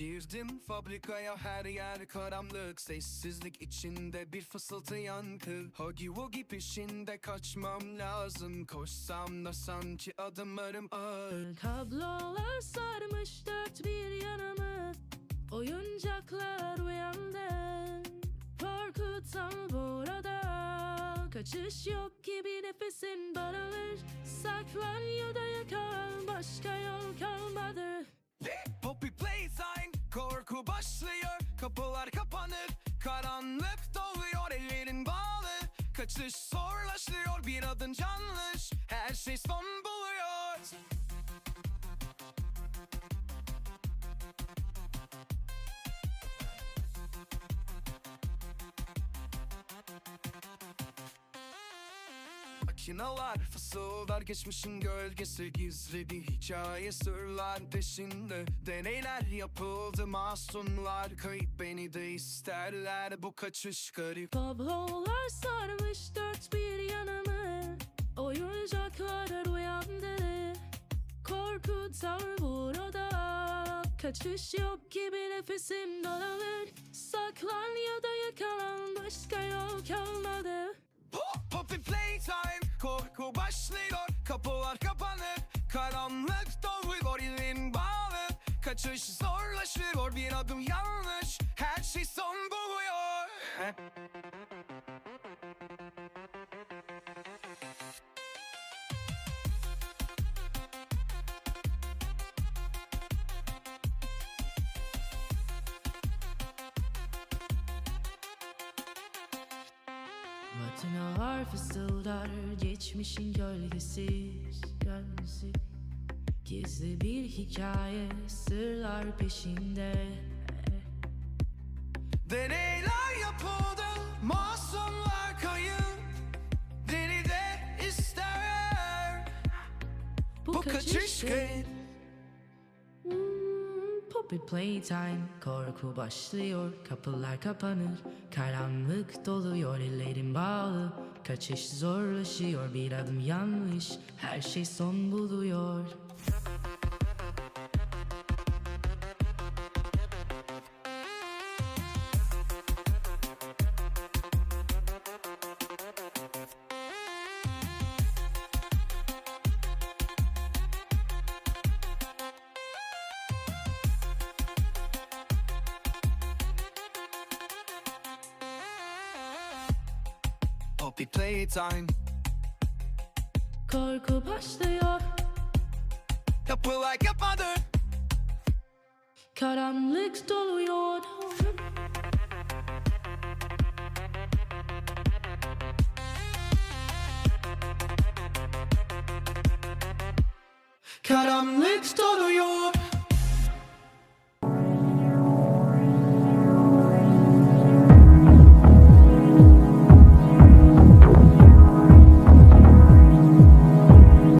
Girdim fabrikaya her yer karanlık. Sessizlik içinde bir fısıltı yankı. Huggy wuggy peşinde kaçmam lazım. Koşsam da sanki adımlarım ağır. Kablolar sarmış dört bir yanımı. Oyuncaklar uyandı. Korkutan burada. Kaçış yok gibi nefesin daralır. Saklan ya da yakal Başka yol kalmadı Karanlık doluyor Ellerin bağlı. Kaçış zorlaşıyor Bir adın yanlış Her şey son buluyor Makinalar fısıldar geçmişin gölgesi Gizli bir hikaye sırlar peşinde. Deneyler yapıldı masumlar Kayıp beni de isterler. Bu kaçış garip. Kablolar sarmış dört bir yanımı Oyuncaklar uyandı. Korkutan burada. Kaçış yok gibi nefesim daralır. Saklan ya da yakalan Başka yol kalmadı. Pop, Poppy playtime Başlıyor. Kapılar kapanır Karanlık doluyor elin bağlı Kaçış zorlaşıyor. Bir adım yanlış Her şey son buluyor Matinalar fısıldar geçmişin gölgesi gölgesi. Gizli bir hikaye sırlar peşinde. Deneyler yapıldı Masumlar kayıp. Beni de ister Bu kaçış garip Poppy playtime. Korku başlıyor Kapılar kapanır. Karanlık doluyor Ellerim bağlı. Kaçış zorlaşıyor Bir adım yanlış. Her şey son buluyor Poppy playtime. Korku başlıyor Kapılar kapanır Karanlık doluyor. Karanlık doluyor